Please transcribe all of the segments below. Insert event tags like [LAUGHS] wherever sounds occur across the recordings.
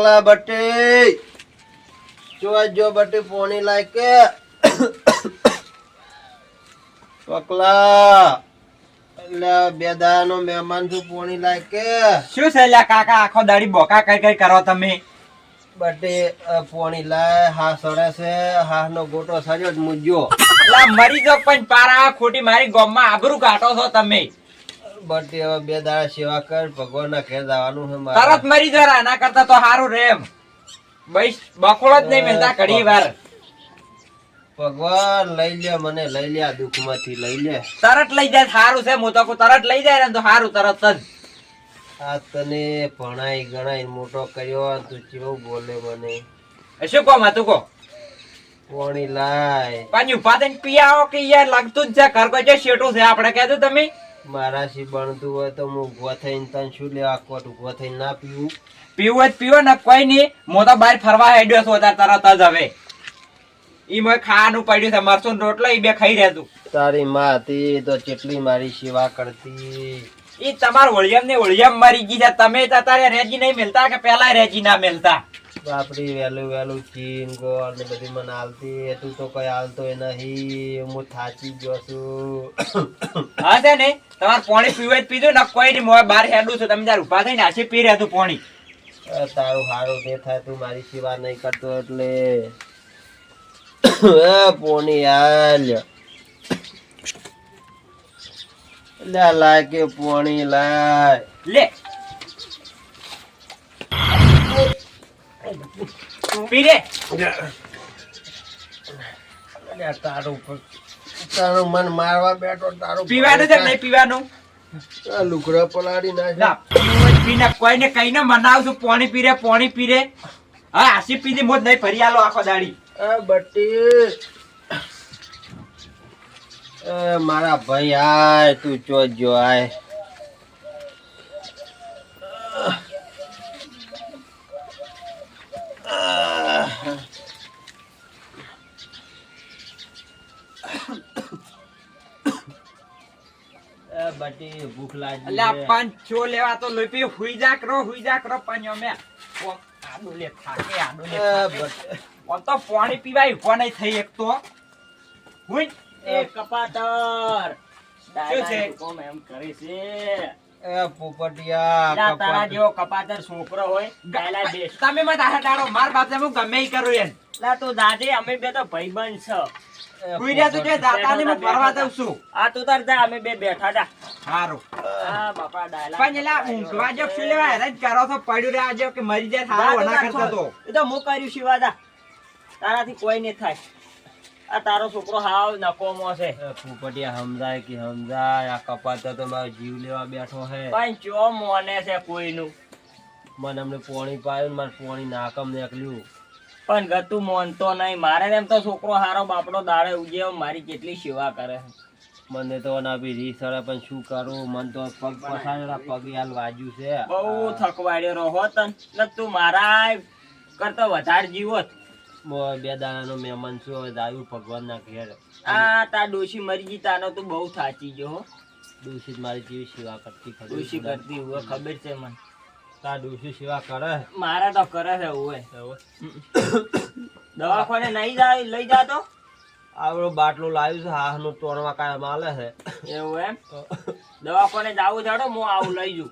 પકલા બટી. જો જો બટી પોણી લાય કે પકલા બે દાનો મહેમાન છું પોણી શું છે લ્યા કાકા આખો દાડી બોકા કઈ કઈ કરો તમે? બટી પોણી લાય હા સડે છે હા નો ગોટો સડ્યો જ મુજ્યો. મરી જો પણ પારા ખોટી મારી ગોમમાં આબરૂ કાઢો છો તમે. બટી હવે બે દાડા સેવા કર ભગવાન ના ઘેર જવાનું છે તરત મરી જરા એના કરતા તો સારું રે બઈ બકોળો જ નહીં મેલતા ઘડી વાર. ભગવાન લઈ લે મને લઈ લે આ દુઃખમાંથી લઈ લે. તરત લઈ જાય સારું છે હું તો તરત લઈ જાય ને તો સારું તરત જ. આ તને ભણાઈ ગણાઈ મોટો કર્યો તું કેવું બોલે મને? શું કહો માતું કહો? કોણી લાય. પાછી ઊભા થઈને પી આવો કે યાર લાગતું જ છે ઘર કોઈ શેઠું છે આપણે કહેજો તમે. મારા સી બનતું હોય તો હું ઊભો થઈને તને શું લેવા કોટ ઊભો થઈને ના પીવું? પીવું જ પીવો ને કોઈ નહીં. હું તો બહાર ફરવા હેડ્યો છું અત્યારે તરત જ હવે. ઈ મેં ખાવાનું પડ્યું છે. મરસું રોટલો ઈ બે ખાઈ રહેતું તારી માં હતી તો કેટલી મારી સેવા કરતી? ઈ તમાર ઓળિયમ ને ઓળિયમ મરી ગઈ છે. તમે તો અત્યારે રેજી નહીં મિલતા કે પેલા રેજી ના મિલતા? બાપડી વહેલું વહેલું ચીન ગોળ ને બધી મને હાલતી તું તો કઈ હાલતો નહીં. હું થાચી ગયો છું. હા છે ને? તમારે પાણી પીવે જ પીધું ને કોઈ નહીં. મોય બહાર હેડું છું. તમે ત્યારે ઊભા થઈને આછી પી રહેતું પાણી. તારું હારું તે થાય તું મારી સેવા નહીં કરતો એટલે. પોણી હાલ લે લાય કે પોણી લાય. લે. પી રે લે. તારું તારું મન મારવા બેઠો તારું પીવાનું છે નહીં પીવાનું? આ લુગડા પલાળી લા, નાખ પીને કોઈને કહીને મનાવશું પાણી પીરે પાણી પીરે. હા આસી પીધી મોજ નહીં ફરી આલો આખો દાડી. એ બટી મારા ભાઈ આય તું ચોજો આય. બટી ભૂખ લાગી અલ્યા પાંચો લેવા તો લોપી હુઈ જા કરો હુઈ જા કરો પાંચો મે. ઓ, લે થાકે આડું લે થાકે. ઓ તો પાણી પીવાય ઊભો નહીં થઈ એક તો. હુઈ. એ કપાટર શું છે? કોમ એમ કરે છે. એ પોપટિયા તારા. જેવો કપાટર છોકરો હોય ગાયલા દેશ. તમે મત આ ડાળો માર બાપ હું ગમે ઈ કરું એમ. લા તું દાદે અમે બે તો ભાઈબંધ છ. એ તું જે દાતાને હું ભરવા દઉં છું. આ તું તાર જા અમે બે બેઠા તા હારું. હા બાપા ડાયલા પણ એલા ઊંઘવા જો શું લેવા હેરાન કરો તો પડ્યું રે આજે કે મરી જાય સારું ના કરતો તો. એ તો હું કર્યું શિવાદા તારાથી કોઈ નહીં થાય. આ તારો છોકરો હાવ નકોમો છે. પોપટિયા સમજાય કે સમજાય આ કપાતો તો મારો જીવ લેવા બેઠો હે પણ ચો મોને છે કોઈનું? મને અમને પોણી પાયું મારે પોણી નાકમ નીકળ્યું. પણ ગતું મોનતો નહીં. મારે એમ તો છોકરો હારો બાપડો દાડે ઉજે મારી કેટલી સેવા કરે મને તો ના બી રીસ અડે પણ શું કરું? મને તો પગ પસાડેલા પગ હાલ વાજ્યું છે. બહુ થકવાડ્યો રહો તન. તું મારા કરતો વધારે જીવો બો- બે દાડાનો મહેમાન છું હવે જાયું ભગવાનના ઘેર. આ તા ડોશી મરી ગઈ તાનો તો બહુ થાચી ગયો દૂષિત મારી જેવી સેવા કરતી ડોશી કરતી હોય ખબર છે મને. તા દોષી સેવા કરે? મારા તો કરે છે હોય [COUGHS] દવાખાને નહીં જાય લઈ જાતો આવડો બાટલો લાવ્યું છે હાહનું તોડવા કાંઈ માલે છે. એવું એમ? દવાખાને જાવું જાડો હું આવું લઈ જઉં.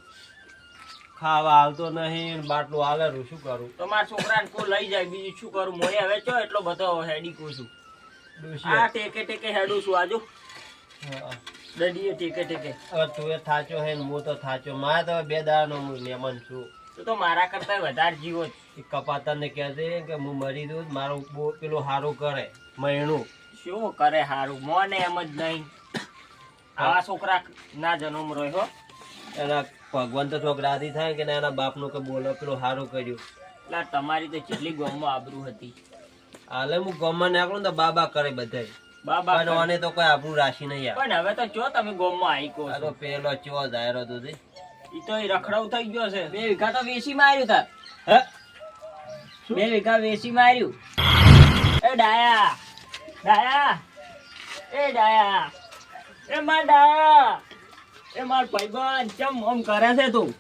ખાવા હાલતો નહીં બાટલું હાલે શું કરું? તો મારા છોકરાને કોઈ લઈ જાય બીજું શું કરું? મોય હવે ચો એટલો બધો હેડી કું છું. આ ટેકે ટેકે હેડું છું આજુ. દડીએ ટેકે ટેકે. હવે તું એ થાચો હે ને હું તો થાચો. મારે તો બે દાડાનો હું મહેમાન છું. તું તો મારા કરતા વધારે જીવો જ. કપાતરને કહે છે કે હું મરી દઉં મારું બહુ પેલું સારું કરે મહિનું શું કરે હારું? મોને એમ જ નહીં. આવા છોકરા ના જન્મ રહ્યો હો. એના ભગવાન તો થોક રાજી થાય કે ના એના બાપનું કે બોલો પેલું સારું કર્યું. એટલે તમારી તો કેટલી ગોમમાં આબરૂ હતી. હાલે હું ગમમાં નીકળું તો બાબા કરે બધે બાબા પણ તો કોઈ આપણું રાશિ નહીં આવે પણ હવે તો જો તમે ગોમમાં આવી કહો તો પેલો ચો દાયરો તો તે. ઈ તો રખડવ થઈ ગયો છે. બે વીઘા તો વેસી માર્યું તાર હે? બે વીઘા વેસી માર્યું. એ ડાયા ડાયા એ ડાયા એ માર ડાયા. એ માર ભાઈબંધ કેમ ઓમ કરે છે તું?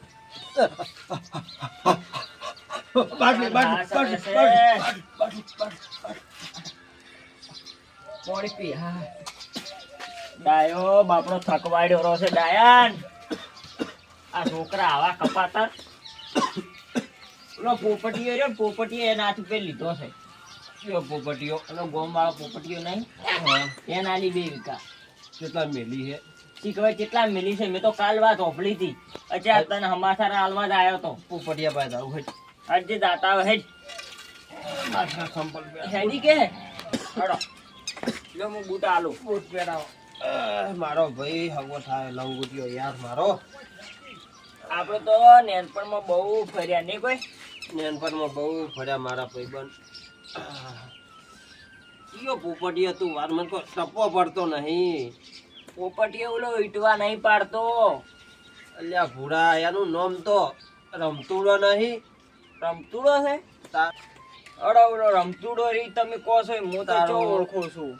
બાટલી બાટલી બાટલી છે. પાણી પી? હા. ડાયો બાપડો થકવાડ્યો રહ્યો છે ડાયાન. આ છોકરા આવા કપાતા. ઓલો પોપટીયો રહ્યો ને પોપટીયો એના હાથ ઉપર લીધો છે. કયો પોપટીઓ? ઓલો ગોમ વાળો પોપટીયો નહીં એના આલી વિકા કેટલા મેલી છે? શીખવાય કેટલા મિલી છે? મેં તો કાલ વાત ઓફલી હતી. અચ્છા તને હમાસા હાલમાં જ આવ્યો તો. પોપટિયા પાસે આવું હોય આજે દાતા સંપલ બે. હેડી કે? હડો લો હું બૂટ આલો. બૂટ પહેરાવો. મારો ભાઈ હગો થાય લંગુટિયો યાર મારો. આપણે તો નેનપણમાં બહુ ફર્યા નહીં કોઈ? નેનપણમાં બહુ ફર્યા મારા ભાઈબંધ. કયો પોપટીયો તું? વાર મને કોઈ ટપો પડતો નહીં. પોપટીયો ઓલો ઈટવા નહીં પાડતો. અલ્યા ભૂરા એનું નામ તો રમતુડો નહીં. રમતુડો છે? અડો ઓલો રમતુડો રી તમે કહો છો હું તો તારો- જો ઓળખું છું.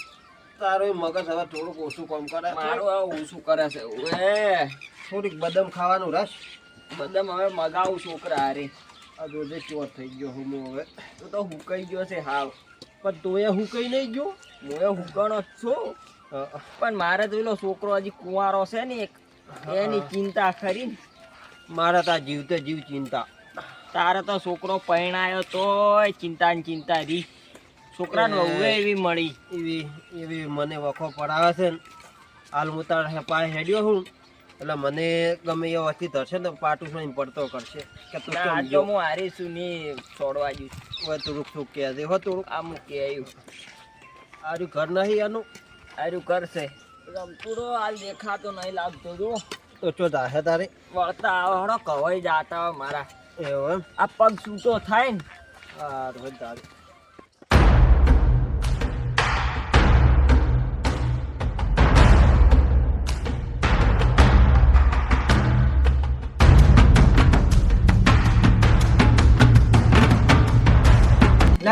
તારું મગજ હવે થોડુંક ઓછું કામ કરે મારું આ ઓછું કરે છે. ઓએ થોડીક બદામ ખાવાનું રસ? બદામ હવે મગાવું છોકરા હારે. આ જોજે ચોર થઈ ગયો હું હવે. તો તો હુકાઈ ગયો છે હાવ. પણ તોય હું કઈ નહીં ગયો? હું એ હુકાણો છું. પણ મારે તો પેલો છોકરો હજી કુંવારો છે ને એક એની ચિંતા ખરી ને. મારા તો જીવતે જીવ ચિંતા. તારે તો છોકરો પરણાયો તોય ચિંતા ને ચિંતા રી છોકરાને. વહુએ એવી મળી. એવી એવી મને વખો પડાવે છે ને. હાલ હું તાર પાસે હેડ્યો હું એટલે મને ગમે એ વસ્તી ધરશે ને પાટું થઈને પડતો કરશે. કે તું કેમ જો હું હારી છું ને છોડવા જઈશ હવે થોડુંક શું કહે દે હો થોડુંક આ મૂકી આવ્યું. આરું ઘર નહીં આનું? હારું કરશે. રમતુડો હાલ દેખાતો નહીં લાગતો જો તો ચો જાશે તારે? વળતા આવે હળો કવાઈ જાતા હોય મારા. એવો એમ? આ પગ છૂટો થાય ને. હા હોય તારે.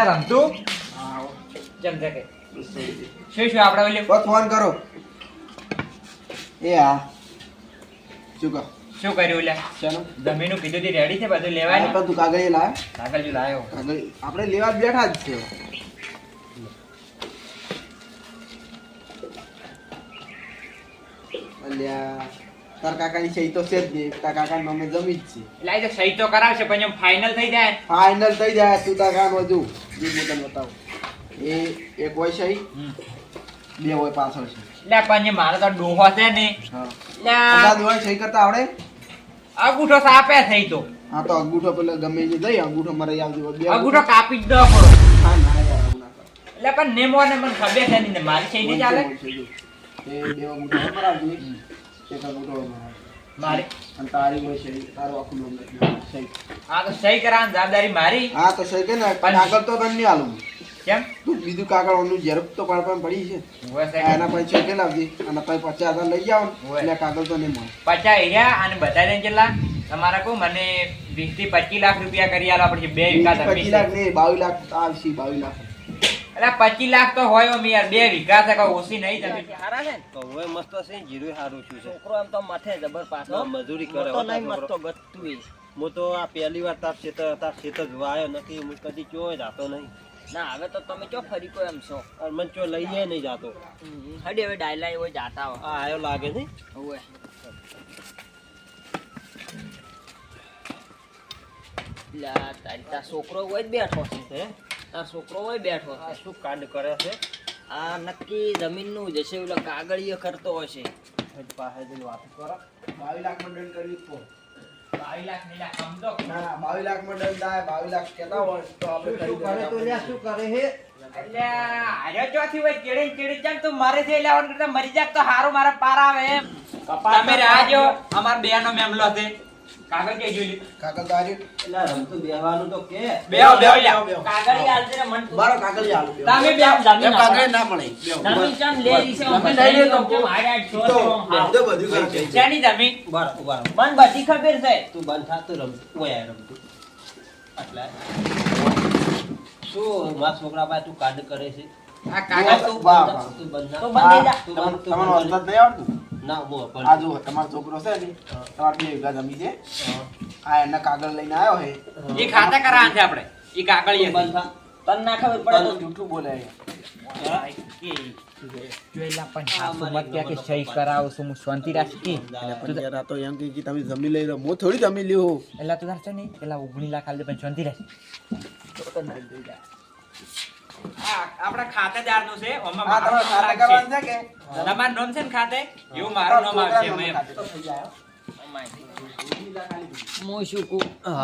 રમતું જેમ કે શું શું આપણે ઓલી? બસ ફોન કરો. એ હા શું કહો? શું કર્યું લે ચાલો જમીનું કીધું તી રેડી છે બધું લેવાય આપણે તું કાગળ લાવ. કાગળ જો કાગળ. આપણે લેવા બેઠા જ છે. અલ્યા તાર કાકાની સહી તો છે જ નહીં. તાર કાકા જમી જ છે. એટલે આ સહી તો કરાવશે પણ એમ ફાઇનલ થઈ જાય. ફાઇનલ થઈ જાય તું તાર બધું હજુ. જે હું બતાવું. એ એક હોય છે. બે હોય પાછળ છે. એટલે પણ મારે તો ડોહો છે ને હા. હોય સહી કરતા આવડે? અંગૂઠો સાપે થઈ તો. હા તો અંગૂઠો પેલે ગમે જે દઈ અંગૂઠો મારે આવજો બે અંગૂઠો કાપી જ દો પડો. હા ના યાર ના એટલે પણ નેમો ને મને ખબર છે ને મારી છે નહીં ચાલે? એ બે અંગૂઠો અમારા આવજો એક અંગૂઠો અમારા મારી. અને તારી હોય છે તારો આખું નામ લખી સહી. હા તો સહી કરવાની જવાબદારી મારી. હા તો સહી કે ને પણ- આગળ તો તને નહીં આલું. કેમ? તું બીજું કાગળ ઓનું ઝેરોક્ષ તો પાડ પાડ પડી છે એના પછી છે લાવજે અને પછી પચાસ હજાર લઈ જાવ હોય. એટલે કાગળ તો નહીં મળે. પચાસ રહ્યા અને બધાને કેટલા? તમારા કહું મને વીસથી પચીસ લાખ રૂપિયા કરી આલો. આપણે બે વીઘા પચીસ લાખ નહીં બાવીસ લાખ આવશે બાવીસ લાખ. એટલે પચીસ લાખ તો હોય અમે યાર. બે વીઘા છે કોઈ ઓછી નહીં તમે સારા છે ને? તો હવે મસ્ત છે જીરું સારું છું. છોકરો આમ તો માથે જબર પાછો. મજૂરી કરે તો નહીં મથતો ગતું હું તો આ પહેલી વાર તાર ખેતર તાર ખેતર જોવા આવ્યો નથી. હું કદી જોયો જાતો નહીં. ના હવે તો તમે ચો ફરી કોઈ એમ છો? મને ચો લઈ જાય નહીં જાતો. હડી હવે ડાયલા એવો જાતા હોય. હા આયો લાગે નહીં? હવે. તારી તાર છોકરો હોય જ બેઠો છે. તાર છોકરો હોય બેઠો છે. શું કાંડ કરે છે? આ નક્કી જમીનનું જશે ઓલો કાગળીય કરતો હશે. પાસે વાત કરો. બાવીસ લાખ બાવીસ લાખ નહીં લાખ સમજો ના ના બાવીસ લાખમાં દંડ થાય બાવીસ લાખ કહેતા હોય તો આપણે શું કરે તો લ્યા શું કરે હે? એટલે હાર્યો ચોથી હોય ચેડે ને ચેડે જામ તો મારે જે લેવાનું કરતા મરી જાગ તો હારું મારા પાર આવે એમ. તમે રાજો અમાર બે નો મેમલો છે. કાગળ કે જોઈ લે? કાગળ તો એટલે રમતું બેહવાનું તો કે. બેહો બેહો. બેહો. કાગળી આલજે ને મન મારો કાગળ આલુ બે તમે બે જમીન કાગળ ના મળે. જમીન ચમ લે ઈ છે. જમીન લઈ લે. તો હાડ્યા છો તો બધું બધું કરે છે શેની જમીન? બર બર મન બધી ખબર છે. તું બન થા તો રમ ઓય રમતું. આટલા શું મારા છોકરા પાસે તું કાંડ કરે છે? આ કાગળ તું બંધ તું બંધ તો બંધ તમારો બંધ નહીં આવડતું ના બો આ જુઓ તમારો છોકરો છે ને તમારે બે વીઘા જમી છે. આ એના કાગળ લઈને આવ્યો હે ઈ ખાતા કરાવવાનું છે આપણે. છે. બંધ થા. તને ના ખબર પડે તો જૂઠું બોલે પણ શાંતિ રાખી. ને છે તમારે નામ છે ને ખાતે? એવું મારું નામ આવશે મેં શું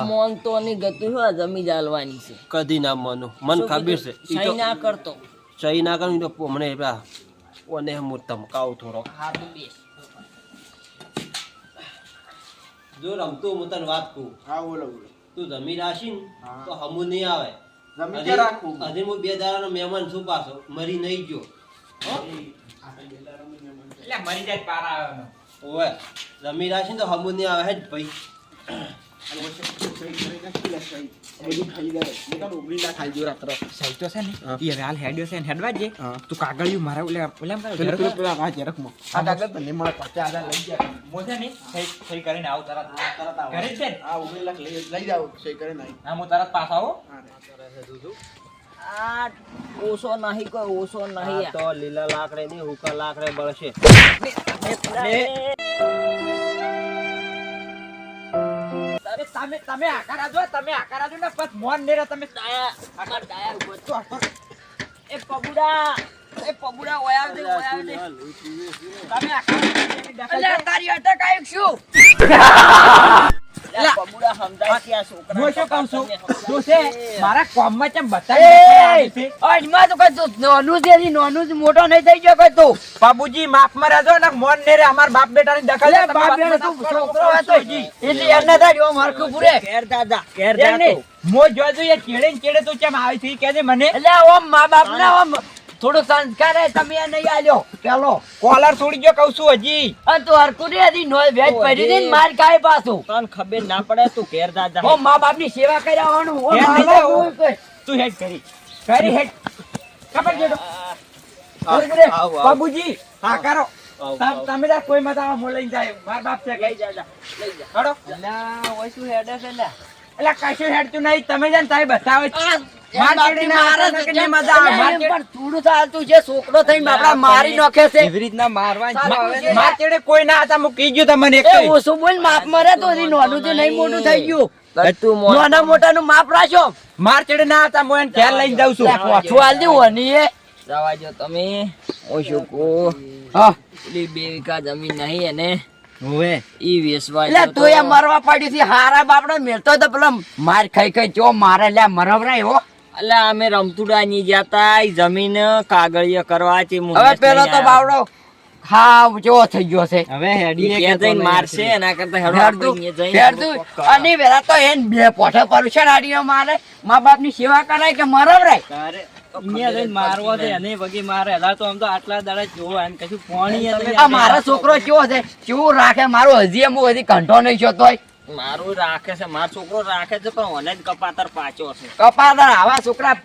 મોન તો ની ગતું હોય જમી જાલવાની છે. કદી ના માનું. મન ખબર છે? સહી ના કરતો. સહી ના કરું તો મને પેલા ઓને હું ધમકાવ થોડો. હા તો બેસ જો રમતું હું તને વાત કહું. હા બોલો બોલો. તું જમી રાશી ને તો હમું નહીં આવે. જમી હજી- કે રાખવું. હજી હું બે દાડાનો મહેમાન છું પાછો. મરી નહીં ગયો. એટલે મરી જાય પારા આવે જમી ને તો હમું નહીં આવે હે જ ભાઈ. ના તો ને ને કાગળિયું મારા ઓલે આ કાગળ ને કરીને આવું તરત ને? લઈ સહી હું તરત આવું ઓછો નહીં કોઈ ઓછો નહીં તો લીલા લાકડે નહીં હુકા લાકડે બળશે તમે તમે આકાર આજો તમે આકાર આજો ને પછી મોન ને તમે ડાયા આકાર ડાયા ઊભો છો. એ પબુડા એ પબુડા ઓયા દે ઓયા દે. તમે આકાર અલ્યા તારી અટક આવ્યું શું? [LAUGHS] મારા કોમમાં ચમ બતાવી અજમાં તો કઈ તું નોનું છે ઈ નોનું જ મોટો નહીં થઈ ગયો તું? બાબુજી માફમાં રહેજો ને મોન ને રે અમાર બાપ બેટાની દખલ બાપ બેટા છોકરો હતો એટલે એને થાય મારખું પૂરે. ઘેર દાદા ઘેર એમ મો જોજો એ ચેડે ને ચેડે તું આવી હતી કે મને. એટલે ઓમ મા બાપ ના ઓમ થોડું સંસ્કાર હે તમે નહીં આલ્યો. પેલો કોલર છોડી ગયો કહું છું હજી. અન તું હરકુ રે હજી નો વેજ પડી દે માર કાય પાછો. તન ખબર ના પડે તું ઘેર દાદા ઓ મા બાપની સેવા કર્યા ઓ. તું હેડ કરી કરી હેડ. ખબર આવ. બાબુજી હા કરો. તમ- જા કોઈ મત આવા મો જાય. માર બાપ છે કઈ જા, જા, લઈ જા. હડો? ના ઓય શું હેડે છે લ્યા? એટલે કશું હેડતું નહીં. તમે જાન તારી બતાવો છોકરો થઈને બાપડા મારી નાખે છે. એવી રીતના માર કોઈ ના હતા હું કહી ગયો તમને એક ઓછું બોલ માપ મરે તો હજી નાનું નહીં મોટું થઈ ગયું. નાના મોટા. નું માપ રાખો માર ચડે ના હતા હું એને ઘેર લઈને જાઉં છું. પાછું હાલ દેવું જવા જો તમે. હા. બે વીઘા જમીન નહીં એને. હોવે. ઈ વેચવા એટલે તું એ મરવા પડ્યું છે હારા બાપડો મેળતો તો પેલો માર ખાઈ ખાઈ ચો મારે લ્યા મરવરાય હો. અલ્યા અમે રમતુડા ની જાતા જમીન કાગળિયા કરવા છે હવે પેલો તો બાવડો હાવ ચો થઈ ગયો છે. હવે કહેતો જઈને મારશે એના કરતા હેડો ફેરતું અને વેલા તો એને બે પોઠે પરુષણ હાડીઓ મારે. મા બાપની સેવા કરાય કે મરવરાય તારે મારવો છે એને વગી મારે. હલા તો આમ તો આટલા દાડા જોવા કશું પાણી આ મારો છોકરો કેવો છે? કેવું રાખે? મારો હજી એમ હજી કંઠો નહીં છો તોય મારું રાખે છે મારો છોકરો રાખે છે પણ મને જ કપાતર પાછો છે. કપાતર આવા છોકરા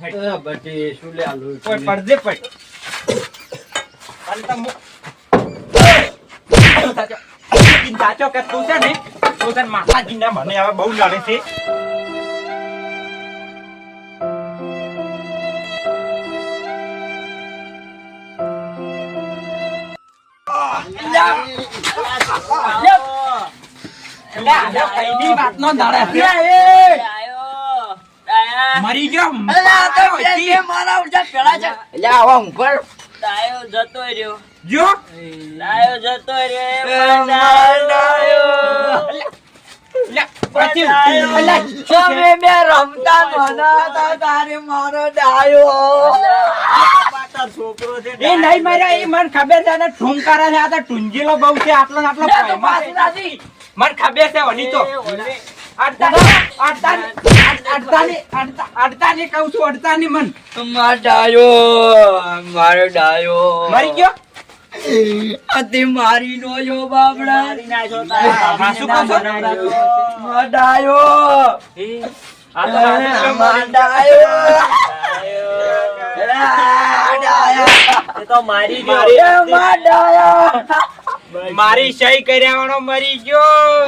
માતાજી બટી, શું લે આ લોહી કોઈ પીવે? પડદે પડ સાચો સાચો કે તું છે ને તું છે ને માતાજીના મને હવે બહુ લડે છે. મરી ગયો મારા ઉડતા પેલા છે. એટલે ઉપર ડાયો જતો રહ્યો. જો ડાયો જતો રહ્યો લે, તમે બે રમતા મનાતા તારે મારો ડાયો છોકરો છે એ નહીં માર્યા એ મને ખબર છે ઠુંકારા છે આ તો ટુંજીલો બહુ છે આટલો આટલો. મને ખબર છે વળી તો. મારો ડાયો મારો ડાયો. મરી ગયો? અતિ મારી નો બાબડા? મારો ડાયો. મારો ડાયો ડાયો ડાયો સહી કર્યા વાળો મરી ગયો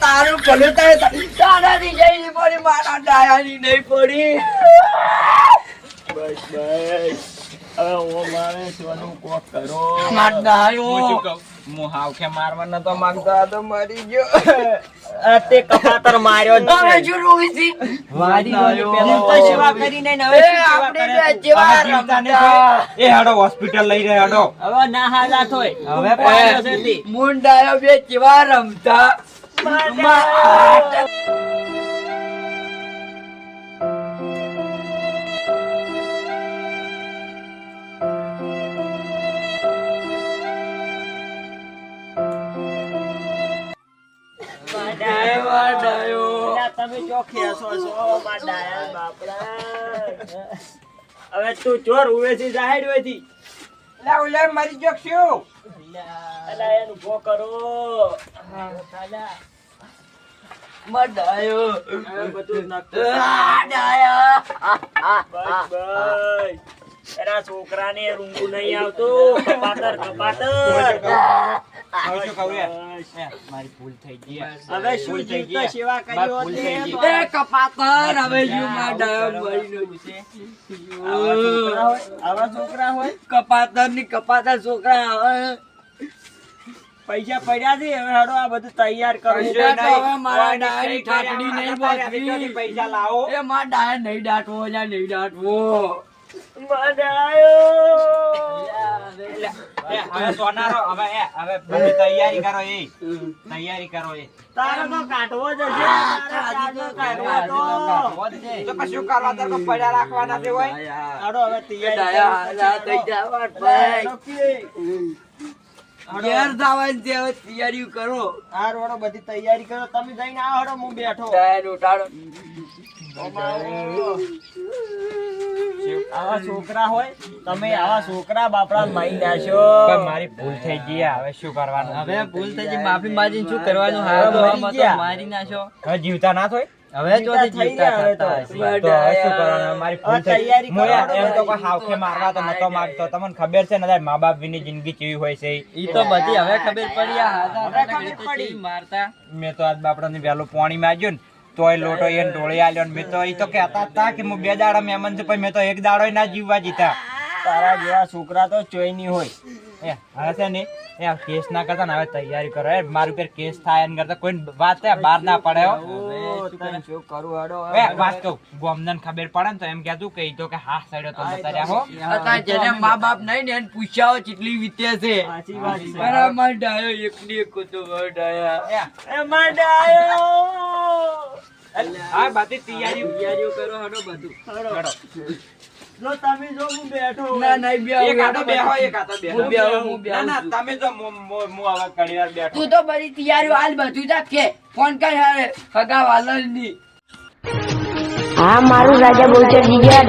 તારું ભલે થાય. તારાથી જઈ પડી મારા ડાયાની નહીં પડી. બસ બસ. હવે ઓ મારે સોનું કોક કરો. મારા હું શું કહું? હું હાવખે મારવા નતો માંગતો. આ તો મરી ગયો. આ તે કપાતર માર્યો હવે. પેલા સેવા કરીને હવે એ આપણે જેવા હવે જીવતા નહીં રમતા. એ હાડો હોસ્પિટલ લઈ જાય હાડો. હવે ના હોય. હવે પાડ્યો છે તે. મુંડાયો બે જેવા રમતા. તમે ચોખ્યા છો છો, માં ડાયા બાપડા. હવે તું ચોર ઉવેથી જાહેર હોયથી. લે ઓલે મરી ગયો શું અલા, એનું ભો કરો. અલા, મડાયો બધું નક્કી. ડાયા બસ, બસ. એના છોકરાને રૂંગું નહીં આવતું કપાતર કપાતર મારી ભૂલ થઈ ગઈ. હવે શું જીવતો સેવા કરી મારી હોત ભૂલ ને થઈ તો ગઈ. એ કપાતર હવે યુ આવા છોકરા હોય. કપાતરની કપાતર છોકરા હવે પૈસા પડ્યા છે હવે હડો આ બધું તૈયાર કરો. હવે મારા ડાયરી ઠાઠડી નહીં બોલતી. પૈસા લાવો. એ મારા ડાયર નહીં દાટવો જા નહીં દાટવો. એ, હવે સોનારો હવે એ હવે બધી તૈયારી કરો એ. તૈયારી કરો એ. તારે તો કાઢવો જશે તારે તો કાઢવો તો. તો કશું કરવા તાર કોઈ પડ્યા રાખવાના છે હોય? આડો હવે તૈયારી થઈ જવા ભાઈ. ઘેર જવાની છે હવે તૈયારી કરો. હાર વાળો બધી તૈયારી કરો. તમે જઈને આ હડો હું બેઠો. ઉઠાડો. આવા છોકરા હોય તમે આવા છોકરા બાપડા મારી નાશો પણ મારી ભૂલ થઈ ગઈ હવે શું કરવાનું? હવે ભૂલ થઈ ગઈ. માફી માંગી શું કરવાનું? હારો મરી નાખો હવે જીવતા ના થોય? હવે જો થઈ જીવતા તો. થતા શું કરવાનું? મારી ભૂલ થઈ કરવાનો એમ તો કોઈ હાવખે મારવા તો નતો માંગતો. તમને ખબર છે ને મા બાપ વિની જિંદગી કેવી હોય છે? ઈ તો બધી હવે ખબર પડી આ. હાથા હવે ખબર પડી. મારતા. મેં તો આજ બાપડાને વેલો પાણી માંગ્યું ને. તોય લોટો એને ઢોળી આલ્યો મેં તો એ તો કહેતા હતા કે હું બે દાડા મહેમાન છું, પણ મેં તો એક દાડો ના જીવવા જીતા તારા જેવા છોકરા તો ચોઈ નહીં હોય. એ હવે છે ને એ કેસ ના કરતા ને હવે તૈયારી કરો. એ મારું ઉપર કેસ થાય એમ કરતા કોઈ વાત છે બહાર ના પડે હો. શું કરું? હાડો એ વાત કહું ગોમદન ખબર પડે ને તો એમ કહેતું કે ઈ તો કે હા સડ્યો તો જતા હો. અત્યારે જેને મા બાપ નહીં ને એને પૂછ્યા ચીટલી વીતે છે. સાચી વાત છે. મારા માં ડાયો એકની એક હતો ડાયા. એ, એ મંડાયો હા બાતી તૈયારી તૈયારીઓ કરો હડો બધું. હાડો. જો તમે જો હું બેઠો ના નહીં બે એક આટો બેહો એક આટો બેહો. હું બેહું, હું ના ના તમે જો મો મુ- મુ હવે બેઠો. તું તો બધી તૈયારી હાલ બધું જા કે ફોન કર હારે વાલન વાલની હા મારું રાજા બહુચર જીગ્યા